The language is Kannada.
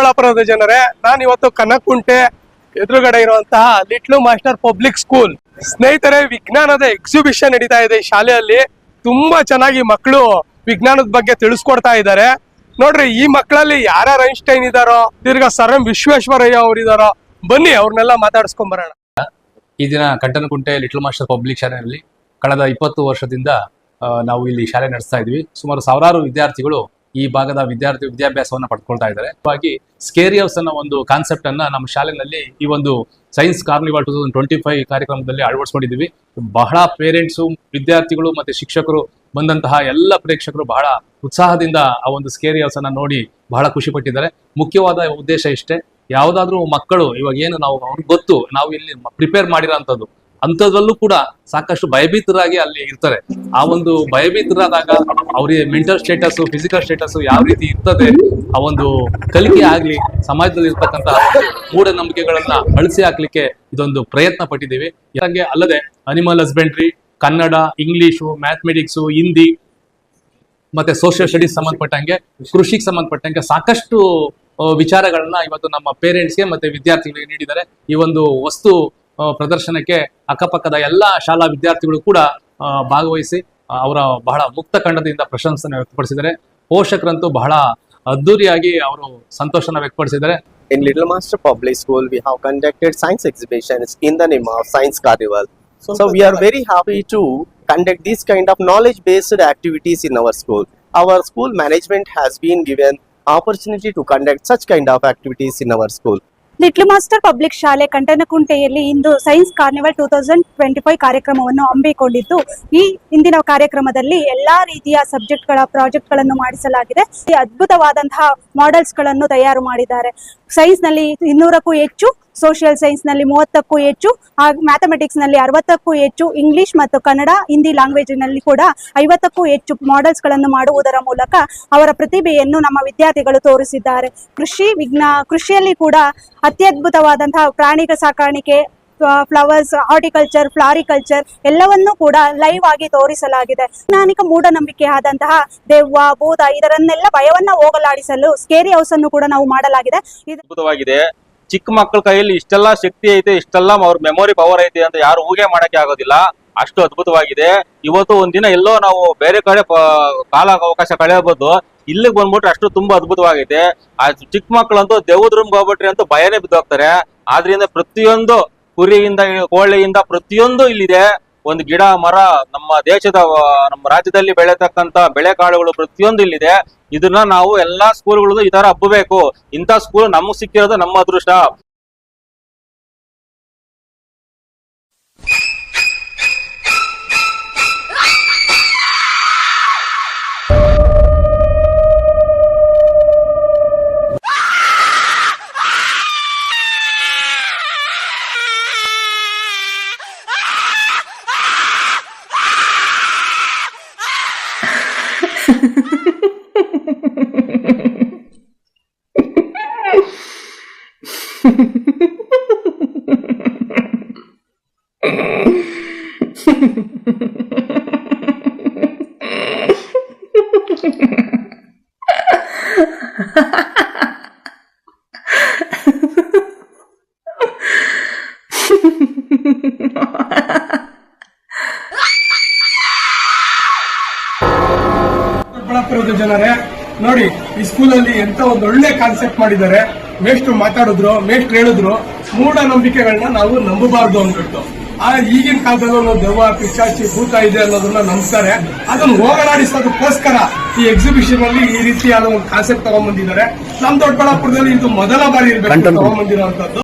ದೊಡ್ಡಬಳ್ಳಾಪುರದ ಜನರೇ, ನಾನು ಇವತ್ತು ಕನಕುಂಟೆ ಎದುರುಗಡೆ ಇರುವಂತಹ ಲಿಟ್ಲು ಮಾಸ್ಟರ್ ಪಬ್ಲಿಕ್ ಸ್ಕೂಲ್. ಸ್ನೇಹಿತರೆ, ವಿಜ್ಞಾನದ ಎಕ್ಸಿಬಿಷನ್ ನಡೀತಾ ಇದೆ ಈ ಶಾಲೆಯಲ್ಲಿ. ತುಂಬಾ ಚೆನ್ನಾಗಿ ಮಕ್ಕಳು ವಿಜ್ಞಾನದ ಬಗ್ಗೆ ತಿಳಿಸ್ಕೊಡ್ತಾ ಇದ್ದಾರೆ. ನೋಡ್ರಿ, ಈ ಮಕ್ಕಳಲ್ಲಿ ಯಾರ್ಯಾರು ಐನ್ಸ್ಟೈನ್ ಇದಾರೋ, ತಿರ್ಗಾ ಸರ್ ಎಂ ವಿಶ್ವೇಶ್ವರಯ್ಯ ಅವ್ರು ಇದಾರೋ ಬನ್ನಿ, ಅವ್ರನ್ನೆಲ್ಲ ಮಾತಾಡ್ಸ್ಕೊಂಡ್ ಬರೋಣ. ಈ ದಿನ ಕಂಟನಕುಂಟೆ ಲಿಟಲ್ ಮಾಸ್ಟರ್ ಪಬ್ಲಿಕ್ ಶಾಲೆಯಲ್ಲಿ ಕಳೆದ ಇಪ್ಪತ್ತು ವರ್ಷದಿಂದ ನಾವು ಇಲ್ಲಿ ಶಾಲೆ ನಡೆಸ್ತಾ ಇದ್ವಿ ಸುಮಾರು ಸಾವಿರಾರು ವಿದ್ಯಾರ್ಥಿಗಳು ಈ ಭಾಗದ ವಿದ್ಯಾರ್ಥಿ ವಿದ್ಯಾಭ್ಯಾಸವನ್ನ ಪಡ್ಕೊಳ್ತಾ ಇದ್ದಾರೆ. ಹಾಗಾಗಿ ಸ್ಕೇರಿ ಹೌಸ್ ಅನ್ನೋ ಒಂದು ಕಾನ್ಸೆಪ್ಟ್ ಅನ್ನ ನಮ್ಮ ಶಾಲೆಯಲ್ಲಿ ಈ ಒಂದು science carnival two thousand twenty five ಕಾರ್ಯಕ್ರಮದಲ್ಲಿ ಅಳವಡಿಸ್ಕೊಂಡಿದ್ದೀವಿ. ಬಹಳ ಪೇರೆಂಟ್ಸು ವಿದ್ಯಾರ್ಥಿಗಳು ಮತ್ತೆ ಶಿಕ್ಷಕರು ಬಂದಂತಹ ಎಲ್ಲ ಪ್ರೇಕ್ಷಕರು ಬಹಳ ಉತ್ಸಾಹದಿಂದ ಆ ಒಂದು ಸ್ಕೇರಿ ಹೌಸ್ ಅನ್ನ ನೋಡಿ ಬಹಳ ಖುಷಿ ಪಟ್ಟಿದ್ದಾರೆ. ಮುಖ್ಯವಾದ ಉದ್ದೇಶ ಇಷ್ಟೇ, ಯಾವುದಾದ್ರೂ ಮಕ್ಕಳು ಇವಾಗ ಏನು ನಾವು ಅವ್ರಿಗೆ ಗೊತ್ತು, ನಾವು ಇಲ್ಲಿ ಪ್ರಿಪೇರ್ ಮಾಡಿರೋಂಥದ್ದು ಅಂಥದ್ರಲ್ಲೂ ಕೂಡ ಸಾಕಷ್ಟು ಭಯಭೀತರಾಗಿ ಅಲ್ಲಿ ಇರ್ತಾರೆ. ಆ ಒಂದು ಭಯಭೀತರಾದಾಗ ಅವರಿಗೆ ಮೆಂಟಲ್ ಸ್ಟೇಟಸ್ ಫಿಸಿಕಲ್ ಸ್ಟೇಟಸ್ ಯಾವ ರೀತಿ ಇರ್ತದೆ, ಆ ಒಂದು ಕಲಿಕೆ ಆಗ್ಲಿ, ಸಮಾಜದಲ್ಲಿ ಇರ್ತಕ್ಕಂತಹ ಮೂಢನಂಬಿಕೆಗಳನ್ನ ಅಳಿಸಿ ಹಾಕ್ಲಿಕ್ಕೆ ಇದೊಂದು ಪ್ರಯತ್ನ ಪಟ್ಟಿದ್ದೀವಿ. ಹಾಗೆ ಅಲ್ಲದೆ animal husbandry Kannada, English mathematics Hindi, ಮತ್ತೆ ಸೋಷಿಯಲ್ ಸ್ಟಡೀಸ್ ಸಂಬಂಧಪಟ್ಟಂಗೆ, ಕೃಷಿಗೆ ಸಂಬಂಧಪಟ್ಟಂಗೆ ಸಾಕಷ್ಟು, ವಿಚಾರಗಳನ್ನ ಇವತ್ತು ನಮ್ಮ ಪೇರೆಂಟ್ಸ್ಗೆ ಮತ್ತೆ ವಿದ್ಯಾರ್ಥಿಗಳಿಗೆ ನೀಡಿದ್ದಾರೆ. ಈ ಒಂದು ವಸ್ತು ಪ್ರದರ್ಶನಕ್ಕೆ ಅಕ್ಕಪಕ್ಕದ ಎಲ್ಲ ಶಾಲಾ ವಿದ್ಯಾರ್ಥಿಗಳು ಕೂಡ ಭಾಗವಹಿಸಿ ಅವರ ಬಹಳ ಮುಕ್ತ ಖಂಡದಿಂದ ಪ್ರಶಂಸನೆ ವ್ಯಕ್ತಪಡಿಸಿದರೆ ಪೋಷಕರಂತೂ ಬಹಳ ಅದ್ದೂರಿಯಾಗಿ ಅವರು ಸಂತೋಷನ ವ್ಯಕ್ತಪಡಿಸಿದರೆ in little master public school we have conducted science exhibition in the name of science carnival so we are very happy to conduct these kind of knowledge based activities in our school our school management has been given opportunity to conduct such kind of activities in our school little master public ಶಾಲೆ ಕಂಟನಕುಂಟೆಯಲ್ಲಿ ಇಂದು science carnival two thousand twenty five ಕಾರ್ಯಕ್ರಮವನ್ನು ಹಮ್ಮಿಕೊಂಡಿದ್ದು, ಈ ಇಂದಿನ ಕಾರ್ಯಕ್ರಮದಲ್ಲಿ ಎಲ್ಲಾ ರೀತಿಯ ಸಬ್ಜೆಕ್ಟ್ಗಳ ಪ್ರಾಜೆಕ್ಟ್ಗಳನ್ನು ಮಾಡಿಸಲಾಗಿದೆ. ಅದ್ಭುತವಾದಂತಹ ಮಾಡೆಲ್ಸ್ಗಳನ್ನು ತಯಾರು ಮಾಡಿದ್ದಾರೆ. ಸೈನ್ಸ್ನಲ್ಲಿ ಇನ್ನೂರಕ್ಕೂ ಹೆಚ್ಚು ಸೋಷಿಯಲ್ ಸೈನ್ಸ್ನಲ್ಲಿ ಮೂವತ್ತಕ್ಕೂ ಹೆಚ್ಚು ಮ್ಯಾಥಮೆಟಿಕ್ಸ್ನಲ್ಲಿ ಅರವತ್ತಕ್ಕೂ ಹೆಚ್ಚು ಇಂಗ್ಲಿಷ್ ಮತ್ತು ಕನ್ನಡ, ಹಿಂದಿ ಲ್ಯಾಂಗ್ವೇಜ್ನಲ್ಲಿ ಕೂಡ ಐವತ್ತಕ್ಕೂ ಹೆಚ್ಚು ಮಾಡೆಲ್ಸ್ಗಳನ್ನು ಮಾಡುವುದರ ಮೂಲಕ ಅವರ ಪ್ರತಿಭೆಯನ್ನು ನಮ್ಮ ವಿದ್ಯಾರ್ಥಿಗಳು ತೋರಿಸಿದ್ದಾರೆ. ಕೃಷಿ ವಿಜ್ಞಾ, ಕೃಷಿಯಲ್ಲಿ ಕೂಡ ಅತ್ಯದ್ಭುತವಾದಂತಹ ಪ್ರಾಣಿಗಳ ಸಾಕಾಣಿಕೆ ಫ್ಲವರ್ಸ್ ಹಾರ್ಟಿಕಲ್ಚರ್ ಫ್ಲಾರಿಕಲ್ಚರ್ ಎಲ್ಲವನ್ನೂ ಕೂಡ ಲೈವ್ ಆಗಿ ತೋರಿಸಲಾಗಿದೆ. ವೈಜ್ಞಾನಿಕ ಮೂಢನಂಬಿಕೆ ಆದಂತಹ ದೆವ್ವ, ಭೂತ ಇದರನ್ನೆಲ್ಲ ಭಯವನ್ನ ಹೋಗಲಾಡಿಸಲು ಸ್ಕೇರಿ ಹೌಸ್ ಅನ್ನು ಕೂಡ ನಾವು ಮಾಡಲಾಗಿದೆ. ಅದ್ಭುತವಾಗಿದೆ. ಚಿಕ್ಕ ಮಕ್ಕಳ ಕೈಯಲ್ಲಿ ಇಷ್ಟೆಲ್ಲ ಶಕ್ತಿ ಐತೆ, ಇಷ್ಟೆಲ್ಲ ಅವ್ರ ಮೆಮೊರಿ ಪವರ್ ಐತೆ ಅಂತ ಯಾರು ಊಹೆ ಮಾಡಕ್ಕೆ ಆಗೋದಿಲ್ಲ. ಅಷ್ಟು ಅದ್ಭುತವಾಗಿದೆ. ಇವತ್ತು ಒಂದಿನ ಎಲ್ಲೋ ನಾವು ಬೇರೆ ಕಡೆ ಕಾಲ ಅವಕಾಶ ಕಳೆಯಬಹುದು. ಇಲ್ಲಿಗೆ ಬಂದ್ಬಿಟ್ರೆ ಅಷ್ಟು ತುಂಬಾ ಅದ್ಭುತವಾಗಿದೆ ಆ ಚಿಕ್ಕ ಮಕ್ಕಳಂತೂ ದೇವದ ರೂಮ್ಗೆ ಹೋಗ್ಬಿಟ್ರಿ ಅಂತೂ ಭಯನೇ ಬಿದ್ದೋಗ್ತಾರೆ. ಆದ್ರಿಂದ ಪ್ರತಿಯೊಂದು ಕುರಿಯಿಂದ, ಕೋಳಿಯಿಂದ ಪ್ರತಿಯೊಂದು ಇಲ್ಲಿದೆ. ಒಂದು ಗಿಡ, ಮರ, ನಮ್ಮ ದೇಶದ, ನಮ್ಮ ರಾಜ್ಯದಲ್ಲಿ ಬೆಳೆತಕ್ಕಂತ ಬೆಳೆ ಕಾಳುಗಳು ಪ್ರತಿಯೊಂದು ಇಲ್ಲಿದೆ. ಇದನ್ನ ನಾವು ಎಲ್ಲಾ ಸ್ಕೂಲ್ಗಳಿಗೂ ಈ ತರ ಹಬ್ಬಬೇಕು. ಇಂಥ ಸ್ಕೂಲ್ ನಮಗ್ ಸಿಕ್ಕಿರೋದು ನಮ್ಮ ಅದೃಷ್ಟ. ಜನರೇ, ನೋಡಿ, ಈ ಸ್ಕೂಲಲ್ಲಿ ಎಂತ ಒಂದು ಒಳ್ಳೆ ಕಾನ್ಸೆಪ್ಟ್ ಮಾಡಿದ್ದಾರೆ. ಮೇಷ್ಟ್ರು ಮಾತಾಡಿದ್ರು, ಮೇಷ್ಟ್ರು ಹೇಳಿದ್ರು. ಮೂಢನಂಬಿಕೆಗಳನ್ನ ನಾವು ನಂಬಬಾರ್ದು ಅಂದ್ಬಿಟ್ಟು. ಆ ಈಗಿನ ಕಾಲದಲ್ಲಿ ಒಂದು ದೆವ್ವ ಪಿಚಾಚಿ ಭೂತ ಇದೆ ಅನ್ನೋದನ್ನ ನಂಬ್ತಾರೆ. ಅದನ್ನು ಹೋಗಲಾಡಿಸೋದಕ್ಕೋಸ್ಕರ ಈ ಎಕ್ಸಿಬಿಷನ್ ಅಲ್ಲಿ ಈ ರೀತಿಯಾದ ಒಂದು ಕಾನ್ಸೆಪ್ಟ್ ತಗೊಂಡ್ಬಂದಿದ್ದಾರೆ ನಮ್ಮ ದೊಡ್ಡಬಳ್ಳಾಪುರದಲ್ಲಿ ಇದು ಮೊದಲ ಬಾರಿ ಇರ್ಬೇಕು ತಗೊಂಡ್ಬಂದಿರುವಂತದ್ದು